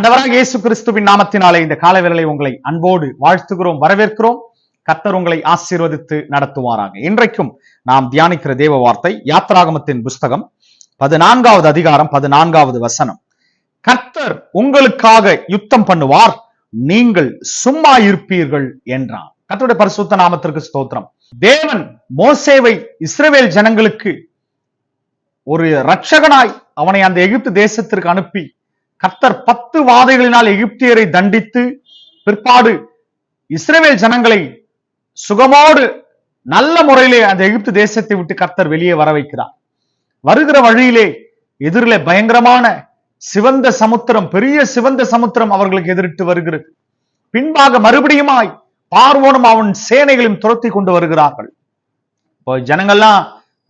ஆண்டவராக இயேசு கிறிஸ்துவின் நாமத்தினாலே இந்த காலவேளை உங்களை அன்போடு வாழ்த்துகிறோம் வரவேற்கிறோம். கத்தர் உங்களை ஆசீர்வதித்து நடத்துவாராங்க இன்றைக்கும் நாம் தியானிக்கிற தேவ வார்த்தை யாத்ராகமத்தின் புஸ்தகம் பதினான்காவது அதிகாரம் பதினான்காவது வசனம். கர்த்தர் உங்களுக்காக யுத்தம் பண்ணுவார் நீங்கள் சும்மா இருப்பீர்கள் என்றான். கத்தருடைய பரிசுத்த நாமத்திற்கு ஸ்தோத்திரம். தேவன் மோசேவை இஸ்ரேவேல் ஜனங்களுக்கு ஒரு ரட்சகனாய் அவனை அந்த எகிப்து தேசத்திற்கு அனுப்பி கர்த்தர் பத்து வாதைகளினால் எகிப்தியரை தண்டித்து பிற்பாடு இஸ்ரேவேல் ஜனங்களை சுகமோடு நல்ல முறையிலே அந்த எகிப்து தேசத்தை விட்டு கர்த்தர் வெளியே வர வைக்கிறார். வருகிற வழியிலே எதிரிலே பயங்கரமான சிவந்த சமுத்திரம் பெரிய சிவந்த சமுத்திரம் அவர்களுக்கு எதிரிட்டு வருகிறது. பின்பாக மறுபடியுமாய் பார்வோனும் அவன் சேனைகளையும் துரத்தி கொண்டு வருகிறார்கள். இப்போ ஜனங்கள்லாம்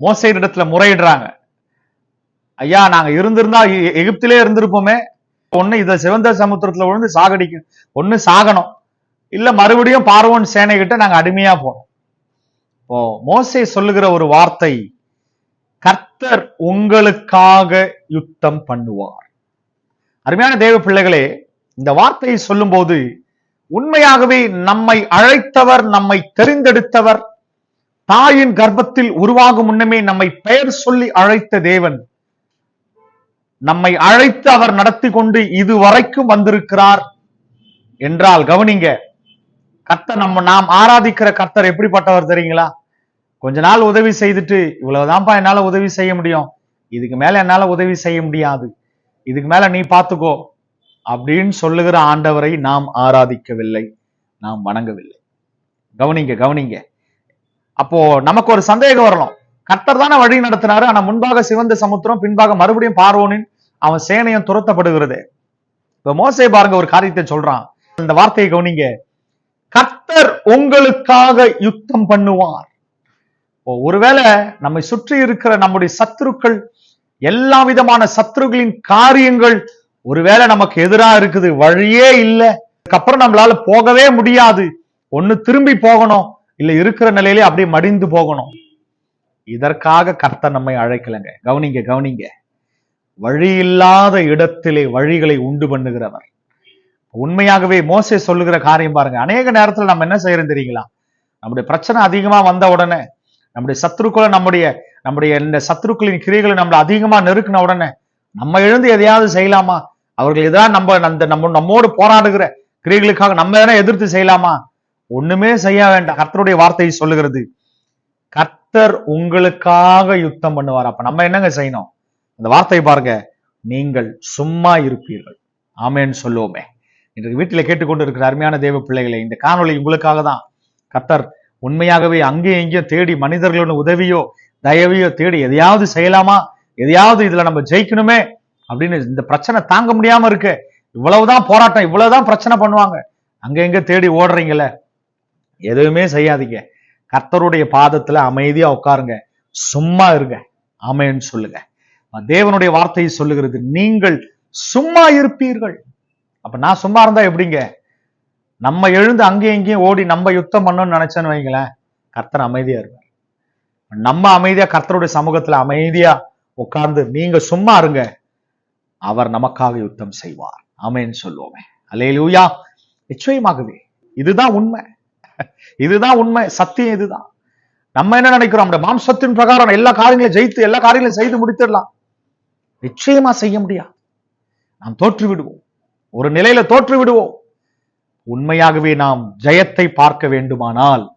மோசையிடத்துல முறையிடுறாங்க. ஐயா நாங்க இருந்திருந்தா எகிப்திலே இருந்திருப்போமே. ஒண்ணு இத சிவந்த சமுத்திரத்துல விழுந்து சாகடிக்கும் ஒண்ணு சாகணும். இல்ல மறுபடியும் பார்வன் சேனை கிட்ட நாங்க அடிமையா போனோம். இப்போ மோசை சொல்லுகிற ஒரு வார்த்தை கர்த்தர் உங்களுக்காக யுத்தம் பண்ணுவார். அருமையான தேவ பிள்ளைகளே இந்த வார்த்தையை சொல்லும்போது உண்மையாகவே நம்மை அழைத்தவர் நம்மை தெரிந்தெடுத்தவர் தாயின் கர்ப்பத்தில் உருவாகும் முன்னமே நம்மை பெயர் சொல்லி அழைத்த தேவன். நம்மை அழைத்து அவர் நடத்தி கொண்டு இதுவரைக்கும் வந்திருக்கிறார். என்றால் கவனிங்க கர்த்தர் நம்ம நாம் ஆராதிக்கிற கர்த்தர் எப்படிப்பட்டவர் தெரியுங்களா? கொஞ்ச நாள் உதவி செய்துட்டு இவ்வளவுதான்ப்பா என்னால உதவி செய்ய முடியும். இதுக்கு மேல என்னால உதவி செய்ய முடியாது. இதுக்கு மேல நீ பாத்துக்கோ. அப்படின்னு சொல்லுகிற ஆண்டவரை நாம் ஆராதிக்கவில்லை. நாம் வணங்கவில்லை. கவனிங்க கவனிங்க. அப்போ நமக்கு ஒரு சந்தேகம் வரலாம் கர்த்தர் தானே வழி நடத்தினாரு. ஆனா முன்பாக சிவந்த சமுத்திரம் பின்பாக மறுபடியும் பார்வோனின் அவன் சேனையும் துரத்தப்படுகிறது. இப்ப மோசை பாருங்க ஒரு காரியத்தை சொல்றான். இந்த வார்த்தையை கவனிங்க. கர்த்தர் உங்களுக்காக யுத்தம் பண்ணுவார். ஒருவேளை நம்மை சுற்றி இருக்கிற நம்முடைய சத்துருக்கள் எல்லா விதமான சத்துருக்களின் காரியங்கள் ஒருவேளை நமக்கு எதிரா இருக்குது வழியே இல்ல. அதுக்கப்புறம் நம்மளால போகவே முடியாது. ஒண்ணு திரும்பி போகணும் இல்ல இருக்கிற நிலையிலே அப்படியே மடிந்து போகணும். இதற்காக கர்த்தர் நம்மை அழைக்கலங்க. கவனிங்க கவனிங்க. வழி இல்லாத இடத்திலே வழிகளை உண்டு பண்ணுகிறவர் உண்மையாகவே மோசே சொல்லுகிற காரியம் பாருங்க. அநேக நேரத்துல நம்ம என்ன செய்யறோம் தெரியுங்களா? நம்முடைய பிரச்சனை அதிகமா வந்த உடனே நம்முடைய சத்துருக்களை நம்முடைய நம்முடைய இந்த சத்துருக்களின் கிரியைகளை நம்மளை அதிகமா நெருக்கின உடனே நம்ம எழுந்து எதையாவது செய்யலாமா? அவர்கள் எதாவது நம்ம அந்த நம்ம நம்மோடு போராடுகிற கிரியைகளுக்காக நம்ம எதனா எதிர்த்து செய்யலாமா? ஒண்ணுமே செய்ய வேண்டாம். கர்த்தருடைய வார்த்தையை சொல்லுகிறது. கர்த்தர் உங்களுக்காக யுத்தம் பண்ணுவார். அப்ப நம்ம என்னங்க செய்யணும்? அந்த வார்த்தையை பாருங்க. நீங்கள் சும்மா இருப்பீர்கள். ஆமேன்னு சொல்லுவோமே. இன்றைக்கு வீட்டில் கேட்டுக்கொண்டு இருக்கிற அருமையான தேவ பிள்ளைகளை இந்த காணொலி உங்களுக்காக தான். கர்த்தர் உண்மையாகவே அங்கேயும் இங்கேயும் தேடி மனிதர்களோட உதவியோ தயவையோ தேடி எதையாவது செய்யலாமா? எதையாவது இதுல நம்ம ஜெயிக்கணுமே? அப்படின்னு இந்த பிரச்சனை தாங்க முடியாம இருக்கு. இவ்வளவுதான் போராட்டம் இவ்வளவுதான் பிரச்சனை பண்ணுவாங்க. அங்க எங்க தேடி ஓடுறீங்கல்ல எதுவுமே செய்யாதீங்க. கர்த்தருடைய பாதத்துல அமைதியா உட்காருங்க. சும்மா இருங்க. ஆமைன்னு சொல்லுங்க. தேவனுடைய வார்த்தையை சொல்லுகிறது. நீங்கள் சும்மா இருப்பீர்கள். அப்ப நான் சும்மா இருந்தா எப்படிங்க? நம்ம எழுந்து அங்கேயும் இங்கேயும் ஓடி நம்ம யுத்தம் பண்ணணும்னு நினைச்சேன்னு வைங்களேன் கர்த்தர் அமைதியா இருப்பார். நம்ம அமைதியா கர்த்தருடைய சமூகத்துல அமைதியா உட்கார்ந்து நீங்க சும்மா இருங்க. அவர் நமக்காக யுத்தம் செய்வார். அமைன்னு சொல்லுவோமே. அல்லேலூயா நிச்சயமாகவே. இதுதான் உண்மை. இதுதான் உண்மை. சத்தியம் இதுதான். நம்ம என்ன நினைக்கிறோம்? நம்ம மாம்சத்தின் பிரகாரம் எல்லா காரியங்களையும் ஜெயித்து எல்லா காரியங்களையும் செய்து முடித்திடலாம். நிச்சயமா செய்ய முடியாது. நாம் தோற்று விடுவோம் ஒரு நிலையில தோற்று விடுவோம் உண்மையாகவே நாம் ஜெயத்தை பார்க்க வேண்டுமானால்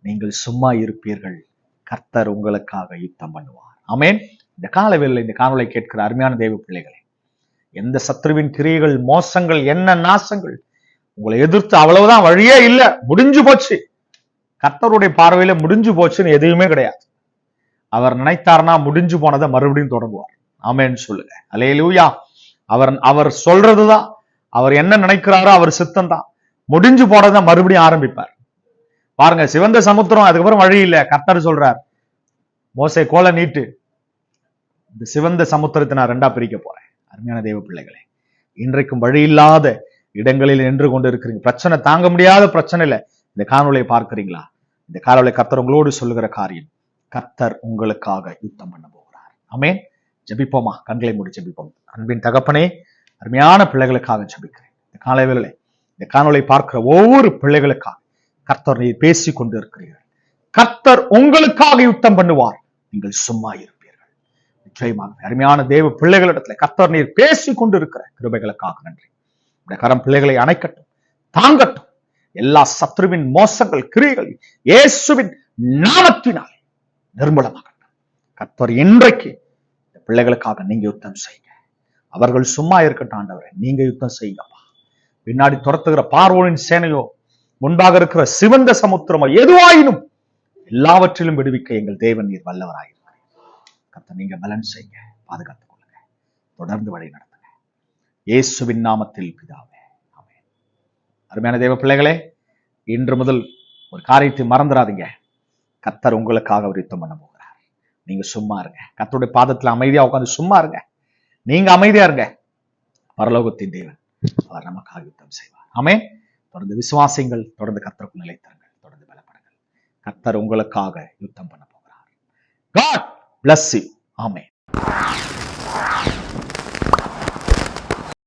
நீங்கள் சும்மா இருப்பீர்கள். கர்த்தர் உங்களுக்காக யுத்தம் பண்ணுவார். ஆமென். இந்த காலவேளை இந்த காணொலை கேட்கிற அருமையான தேவ பிள்ளைகளே எந்த சத்ருவின் கிரியைகள் மோசங்கள் என்ன நாசங்கள் உங்களை எதிர்த்து அவ்வளவுதான் வழியே இல்ல. முடிஞ்சு போச்சு. கர்த்தருடைய பார்வையில முடிஞ்சு போச்சுன்னு எதுவுமே கிடையாது. அவர் நினைத்தார்னா முடிஞ்சு போனதை மறுபடியும் தொடங்குவார். ஆமேன்னு சொல்லுங்க. அலையலூயா அவர் அவர் சொல்றதுதான். அவர் என்ன நினைக்கிறாரோ அவர் சித்தம் தான் முடிஞ்சு போனதை மறுபடியும் ஆரம்பிப்பார். பாருங்க சிவந்த சமுத்திரம் அதுக்கப்புறம் வழி இல்லை. கர்த்தர் சொல்றார் மோசை கோல நீட்டு. இந்த சிவந்த சமுத்திரத்தை நான் ரெண்டா பிரிக்க போறேன். அருமையான தேவ பிள்ளைகளே இன்றைக்கும் வழி இல்லாத இடங்களில் நின்று கொண்டு இருக்கிறீங்க பிரச்சனை தாங்க முடியாத பிரச்சனையில இந்த காணொலியை பார்க்கிறீங்களா? இந்த காணொலியை கர்த்தர் உங்களோடு சொல்லுகிற காரியம் கர்த்தர் உங்களுக்காக யுத்தம் பண்ண போகிறார். ஆமென். ஜபிப்போமா? கண்களை மூடி ஜபிப்போம். அன்பின் தகப்பனே அருமையான பிள்ளைகளுக்காக ஜபிக்கிறேன். இந்த காலை வேளையிலே இந்த காணொலை பார்க்கிற ஒவ்வொரு பிள்ளைகளுக்காக கர்த்தர் நீர் பேசிக் கொண்டு இருக்கிறீர்கள் கர்த்தர் உங்களுக்காக யுத்தம் பண்ணுவார். நீங்கள் சும்மா இருப்பீர்கள். நிச்சயமாக அருமையான தேவ பிள்ளைகளிடத்துல கர்த்தர் நீர் பேசிக் கொண்டு இருக்கிற கிருபைகளுக்காக நன்றி. இந்த கரம் பிள்ளைகளை அணைக்கட்டும் தாங்கட்டும். எல்லா சத்ருவின் மோசங்கள் கிரியைகள் இயேசுவின் நாமத்தினால் நிர்மூலமாகட்டும். கர்த்தர் இன்றைக்கு பிள்ளைகளுக்காக நீங்க யுத்தம் செய்யுங்க. அவர்கள் சும்மா இருக்கட்டும் ஆண்டவரே நீங்க யுத்தம் செய்யுங்கப்பா. பின்னாடி துரத்துகிற பார்வோனின் சேனையோ முன்பாக இருக்கிற சிவந்த சமுத்திரமோ எதுவாயினும் எல்லாவற்றிலும் விடுவிக்க எங்கள் தேவன் நீர் வல்லவராயிருக்கிறார் கர்த்தர் நீங்க பலன் செய்யுங்க பாதுகாத்துக் கொள்ளுங்க தொடர்ந்து வழி நடத்துங்க. இயேசுவின் நாமத்தில் பிதாவே ஆமென். அருமையான தேவ பிள்ளைகளே இன்று முதல் ஒரு காரியத்தை மறந்துடாதீங்க. கத்தர் உங்களுக்காக ஒரு யுத்தம் பண்ண போகிறார். நீங்க சும்மா இருங்க. கத்தோடைய பாதத்துல அமைதியா உட்கார்ந்து சும்மா இருங்க. நீங்க அமைதியா இருங்க. பரலோகத்தின் தேவன் அவர் நமக்காக யுத்தம் செய்வார். ஆமே தொடர்ந்து விசுவாசிங்கள் தொடர்ந்து கத்தருக்கு நிலைத்தருங்கள். தொடர்ந்து பலப்படுங்கள். கத்தர் உங்களுக்காக யுத்தம் பண்ண போகிறார். காட் பிளஸ் யூ ஆமே